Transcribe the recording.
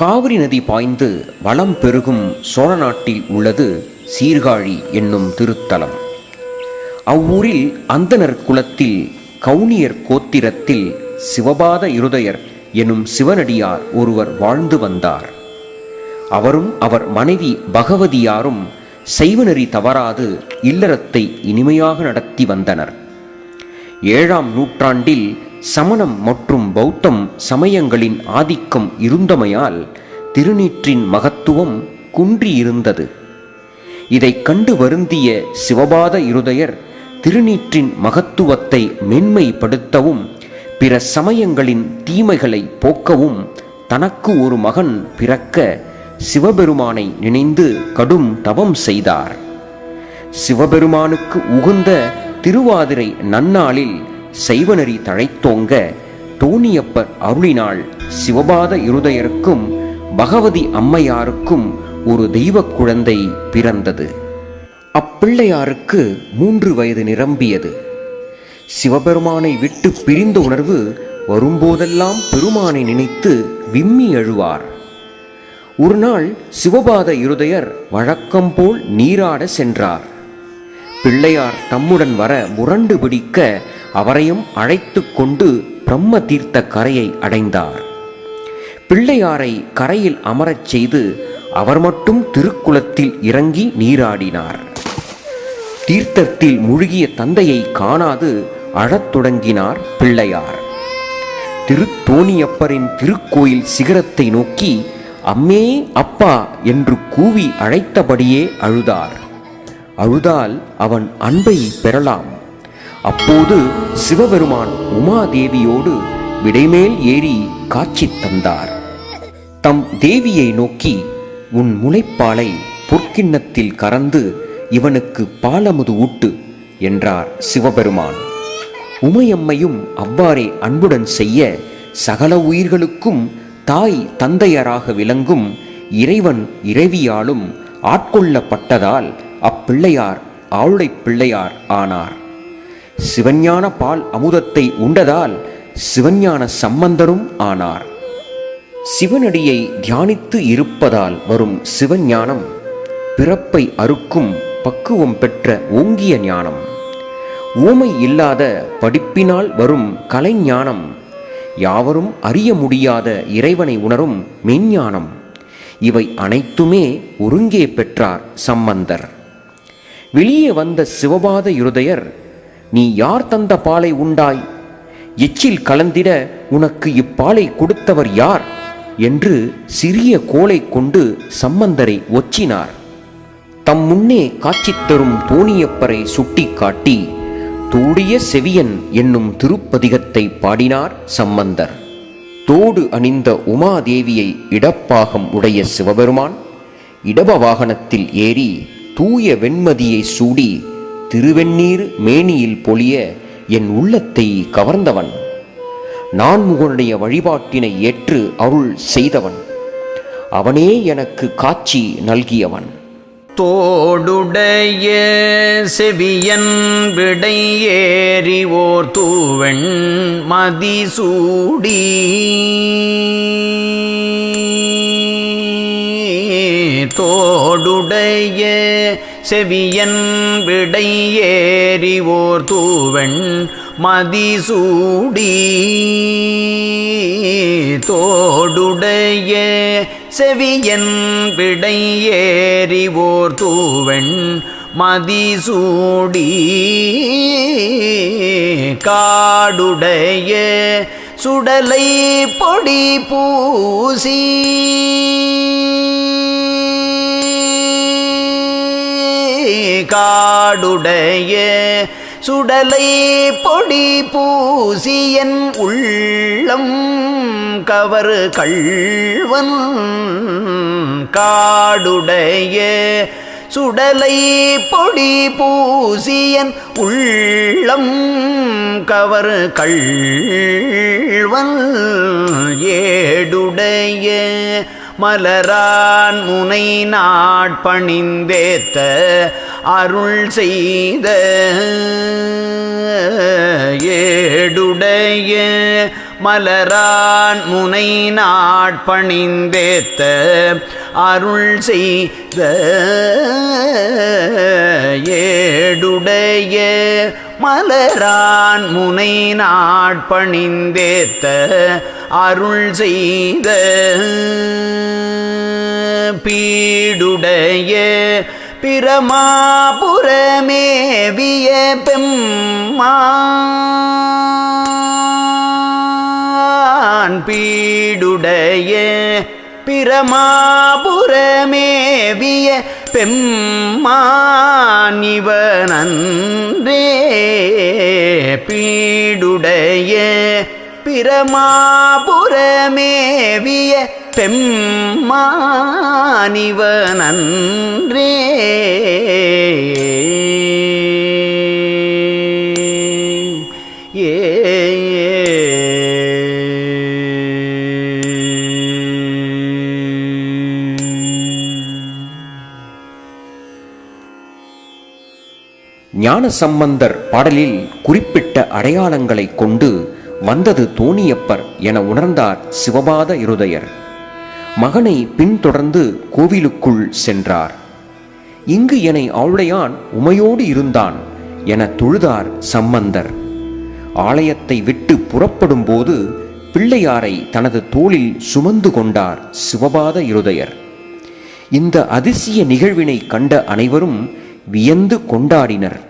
காவிரி நதி பாய்ந்து வளம் பெருகும் சோழ நாட்டில் உள்ளது சீர்காழி என்னும் திருத்தலம். அவ்வூரில் அந்தணர் குலத்தில் கவுனியர் கோத்திரத்தில் சிவபாத இருதயர் எனும் சிவனடியார் ஒருவர் வாழ்ந்து வந்தார். அவரும் அவர் மனைவி பகவதியாரும் செய்வநெறி தவறாது இல்லறத்தை இனிமையாக நடத்தி வந்தனர். ஏழாம் நூற்றாண்டில் சமணம் மற்றும் பௌத்தம் சமயங்களின் ஆதிக்கம் இருந்தமையால் திருநீற்றின் மகத்துவம் குன்றியிருந்தது. இதை கண்டு வருந்திய சிவபாத இருதயர் திருநீற்றின் மகத்துவத்தை மென்மைப்படுத்தவும் பிற சமயங்களின் தீமைகளை போக்கவும் தனக்கு ஒரு மகன் பிறக்க சிவபெருமானை நினைந்து கடும் தவம் செய்தார். சிவபெருமானுக்கு உகுந்த திருவாதிரை நன்னாளில் சைவநெறி தழைத்தோங்க. தோணியப்பர் அருளினாள் சிவபாத இருதயருக்கும் பகவதி அம்மையாருக்கும் ஒரு தெய்வக் குழந்தை பிறந்தது. அப்பிள்ளையாருக்கு மூன்று வயது நிரம்பியது. சிவபெருமானை விட்டு பிரிந்த உணர்வு வரும்போதெல்லாம் பெருமானை நினைத்து விம்மி எழுவார். ஒரு நாள் சிவபாத இருதயர் வழக்கம் போல் நீராட சென்றார். பிள்ளையார் தம்முடன் வர முரண்டு பிடிக்க அவரையும் அழைத்து கொண்டு பிரம்ம தீர்த்த கரையை அடைந்தார். பிள்ளையாரை கரையில் அமரச் செய்து அவர் மட்டும் திருக்குளத்தில் இறங்கி நீராடினார். தீர்த்தத்தில் முழுகிய தந்தையை காணாது அழத் தொடங்கினார் பிள்ளையார். திருத்தோணியப்பரின் திருக்கோயில் சிகரத்தை நோக்கி அம்மே அப்பா என்று கூவி அழைத்தபடியே அழுதார். அழுதால் அவன் அன்பை பெறலாம். அப்போது சிவபெருமான் உமாதேவியோடு விடைமேல் ஏறி காட்சி தந்தார். தம் தேவியை நோக்கி உன் முளைப்பாலை பொற்கிண்ணத்தில் கறந்து இவனுக்கு பாலமுது ஊட்டு என்றார் சிவபெருமான். உமையம்மையும் அவ்வாறே அன்புடன் செய்ய சகல உயிர்களுக்கும் தாய் தந்தையராக விளங்கும் இறைவன் இறைவியாலும் ஆட்கொள்ளப்பட்டதால் அப்பிள்ளையார் ஆளுடை பிள்ளையார் ஆனார். சிவஞான பால் அமுதத்தை உண்டதால் சிவஞான சம்பந்தரும் ஆனார். சிவனடியை தியானித்து இருப்பதால் வரும் சிவஞானம் பிறப்பை அறுக்கும் பக்குவம் பெற்ற ஓங்கிய ஞானம். ஊமை இல்லாத படிப்பினால் வரும் கலைஞானம் யாவரும் அறிய முடியாத இறைவனை உணரும் மெஞ்ஞானம். இவை அனைத்துமே ஒருங்கே பெற்றார் சம்பந்தர். வெளியே வந்த சிவபாத இருதயர் நீ யார் தந்த பாலை உண்டாய்? எச்சில் கலந்திட உனக்கு இப்பாலை கொடுத்தவர் யார்? என்று சிறிய கோலை கொண்டு சம்பந்தரை ஒச்சினார். தம் முன்னே காட்சி தரும் தோணியப்பரை சுட்டிக்காட்டி தூடிய செவியன் என்னும் திருப்பதிகத்தை பாடினார் சம்பந்தர். தோடு அணிந்த உமாதேவியை இடப்பாகம் உடைய சிவபெருமான் இடப வாகனத்தில் ஏறி தூய வெண்மதியை சூடி திருவெண்ணீர் மேனியில் பொழிய என் உள்ளத்தை கவர்ந்தவன். நான்முகனுடைய வழிபாட்டினை ஏற்று அருள் செய்தவன். அவனே எனக்கு காட்சி நல்கியவன். தோடுடைய செவியன் விடை ஏறி ஓர் தூவெண் மதிசூடி தோடுடைய செவியன் விடை ஏறி ஓர் தூவெண் மதிசூடி. தோடுடைய செவியன் விடை ஏறி ஓர் தூவெண் மதிசூடி. காடுடைய சுடலை பொடி பூசி. காடுடைய சுடலை பொடி பூசியன் உள்ளம் கவர் கள்வன் காடுடைய சுடலை பொடி பூசியன் உள்ளம் கவர் கள்வன் ஏடுடைய மலரான் முனை நாட்பணிந்தேத்த அருள் செய்த ஏடுடைய மலரான் முனை நாட்பணிந்தேத்த அருள் செய்த ஏடுடைய மலரான் முனை நாட்பணிந்தேத்த அருள் செய்த பீடுடைய பிரமாபுரமேவிய பெம்மா பீடுடைய பிரமாபுரமேவிய பெம்மானிவனன்றே பீடுடைய பிரமாபுரமேவிய பெம்மானிவனன்றே. ஞான சம்பந்தர் பாடலில் குறிப்பிட்ட அடையாளங்களை கொண்டு வந்தது தோணியப்பர் என உணர்ந்தார் சிவபாத இருதயர். மகனை பின்தொடர்ந்து கோவிலுக்குள் சென்றார். இங்கு என்னை ஆளுடையான் உமையோடு இருந்தான் என தொழுதார் சம்பந்தர். ஆலயத்தை விட்டு புறப்படும்போது பிள்ளையாரை தனது தோளில் சுமந்து கொண்டார் சிவபாத இருதயர். இந்த அதிசய நிகழ்வினை கண்ட அனைவரும் வியந்து கொண்டாடினர்.